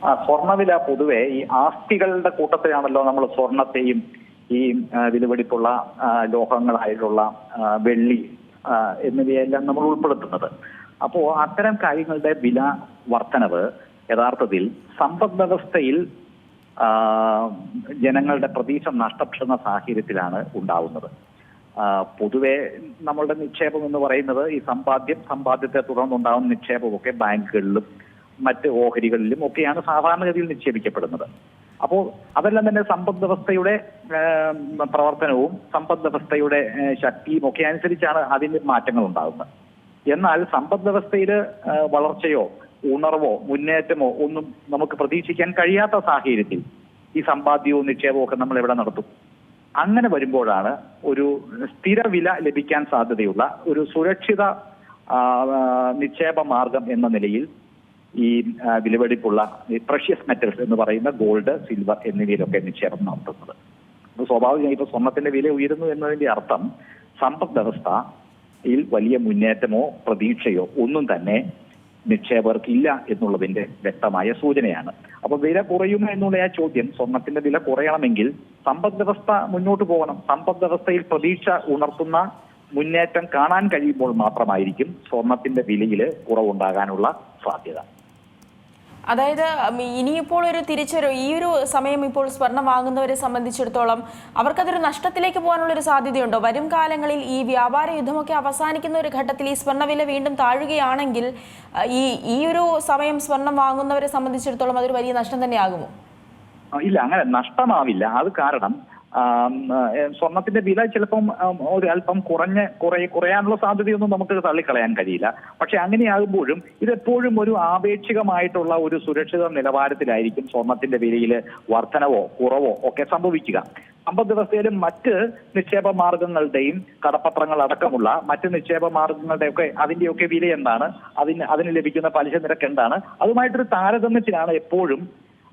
സ്വർണവില പൊതുവെ ഈ ആസ്തികളുടെ കൂട്ടത്തിലാണല്ലോ നമ്മൾ സ്വർണത്തെയും ഈ വിലപിടിപ്പുള്ള ലോഹങ്ങളായിട്ടുള്ള വെള്ളി എന്നിവയെല്ലാം നമ്മൾ ഉൾപ്പെടുത്തുന്നത്. അപ്പോ അത്തരം കാര്യങ്ങളുടെ വില വർധനവ് യഥാർത്ഥത്തിൽ സമ്പദ് വ്യവസ്ഥയിൽ ജനങ്ങളുടെ പ്രതീക്ഷ നഷ്ടപ്പെടുന്ന സാഹചര്യത്തിലാണ് ഉണ്ടാവുന്നത്. പൊതുവെ നമ്മളുടെ നിക്ഷേപം എന്ന് പറയുന്നത് ഈ സമ്പാദ്യം സമ്പാദ്യത്തെ തുടർന്നുണ്ടാകുന്ന നിക്ഷേപമൊക്കെ ബാങ്കുകളിലും മറ്റ് ഓഹരികളിലും ഒക്കെയാണ് സാധാരണഗതിയിൽ നിക്ഷേപിക്കപ്പെടുന്നത്. അപ്പോൾ അതെല്ലാം തന്നെ സമ്പദ് വ്യവസ്ഥയുടെ പ്രവർത്തനവും സമ്പദ് വ്യവസ്ഥയുടെ ശക്തിയും ഒക്കെ അനുസരിച്ചാണ് അതിന് മാറ്റങ്ങൾ ഉണ്ടാകുന്നത് എന്നാൽ സമ്പദ് വ്യവസ്ഥയിൽ വളർച്ചയോ ഉണർവോ മുന്നേറ്റമോ ഒന്നും നമുക്ക് പ്രതീക്ഷിക്കാൻ കഴിയാത്ത സാഹചര്യത്തിൽ ഈ സമ്പാദ്യവും നിക്ഷേപവും ഒക്കെ നമ്മൾ എവിടെ നടത്തും? അങ്ങനെ വരുമ്പോഴാണ് ഒരു സ്ഥിര വില ലഭിക്കാൻ സാധ്യതയുള്ള ഒരു സുരക്ഷിത നിക്ഷേപ മാർഗം എന്ന നിലയിൽ ഈ ആ, വിലപിടിപ്പുള്ള പ്രഷ്യസ് മെറ്റൽസ് എന്ന് പറയുന്ന ഗോൾഡ് സിൽവർ എന്നിവയിലൊക്കെ നിക്ഷേപം നടത്തുന്നത്. അപ്പോൾ സ്വാഭാവികമായി ഇപ്പൊ സ്വർണത്തിന്റെ വില ഉയരുന്നു എന്നതിന്റെ അർത്ഥം സമ്പദ് വ്യവസ്ഥയിൽ വലിയ മുന്നേറ്റമോ പ്രതീക്ഷയോ ഒന്നും തന്നെ നിക്ഷേപകർക്ക് ഇല്ല എന്നുള്ളതിന്റെ വ്യക്തമായ സൂചനയാണ്. അപ്പൊ വില കുറയുമോ എന്നുള്ള ആ ചോദ്യം സ്വർണത്തിന്റെ വില കുറയണമെങ്കിൽ സമ്പദ് വ്യവസ്ഥ മുന്നോട്ട് പോകണം. സമ്പദ് വ്യവസ്ഥയിൽ പ്രതീക്ഷ ഉണർത്തുന്ന മുന്നേറ്റം കാണാൻ കഴിയുമ്പോൾ മാത്രമായിരിക്കും സ്വർണത്തിന്റെ വിലയിൽ കുറവുണ്ടാകാനുള്ള സാധ്യത. അതായത് ഇനിയിപ്പോൾ ഒരു തിരിച്ചൊരു ഈ ഒരു സമയം ഇപ്പോൾ സ്വർണം വാങ്ങുന്നവരെ സംബന്ധിച്ചിടത്തോളം അവർക്കതൊരു നഷ്ടത്തിലേക്ക് പോകാനുള്ള ഒരു സാധ്യതയുണ്ടോ? വരും കാലങ്ങളിൽ ഈ വ്യാപാര യുദ്ധമൊക്കെ അവസാനിക്കുന്ന ഒരു ഘട്ടത്തിൽ ഈ സ്വർണവില വീണ്ടും താഴുകയാണെങ്കിൽ ഈ ഈ ഒരു സമയം സ്വർണം വാങ്ങുന്നവരെ സംബന്ധിച്ചിടത്തോളം അതൊരു വലിയ നഷ്ടം തന്നെയാകുമോ? ആ, ഇല്ല അങ്ങനെ നഷ്ടമാവില്ല. അത് കാരണം സ്വർണത്തിന്റെ വില ചിലപ്പം ഒരു അല്പം കുറഞ്ഞ കുറേ കുറയാനുള്ള സാധ്യതയൊന്നും നമുക്ക് തള്ളിക്കളയാൻ കഴിയില്ല. പക്ഷെ അങ്ങനെയാകുമ്പോഴും ഇതെപ്പോഴും ഒരു ആപേക്ഷികമായിട്ടുള്ള ഒരു സുരക്ഷിത നിലവാരത്തിലായിരിക്കും സ്വർണത്തിന്റെ വിലയിൽ വർധനവോ കുറവോ ഒക്കെ സംഭവിക്കുക. സമ്പദ് വ്യവസ്ഥയിലും മറ്റ് നിക്ഷേപ മാർഗങ്ങളുടെയും കടപ്പത്രങ്ങൾ അടക്കമുള്ള മറ്റ് നിക്ഷേപ മാർഗങ്ങളുടെയൊക്കെ അതിന്റെയൊക്കെ വില എന്താണ് അതിന് അതിന് ലഭിക്കുന്ന പലിശ നിരക്ക് എന്താണ് അതുമായിട്ടൊരു താരതമ്യത്തിലാണ് എപ്പോഴും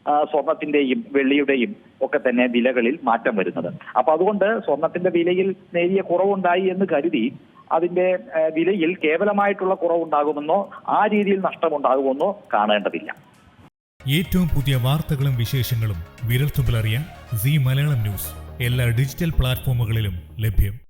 സ്വർണത്തിന്റെയും വെള്ളിയുടെയും ഒക്കെ തന്നെ വിലകളിൽ മാറ്റം വരുന്നത്. അപ്പൊ അതുകൊണ്ട് സ്വർണത്തിന്റെ വിലയിൽ നേരിയ കുറവുണ്ടായി എന്ന് കരുതി അതിന്റെ വിലയിൽ കേവലമായിട്ടുള്ള കുറവുണ്ടാകുമെന്നോ ആ രീതിയിൽ നഷ്ടമുണ്ടാകുമെന്നോ കാണേണ്ടതില്ല. ഏറ്റവും പുതിയ വാർത്തകളും വിശേഷങ്ങളും വിരൽത്തുമ്പിലറിയാൻ സി മലയാളം ന്യൂസ്. എല്ലാ ഡിജിറ്റൽ പ്ലാറ്റ്ഫോമുകളിലും ലഭ്യം.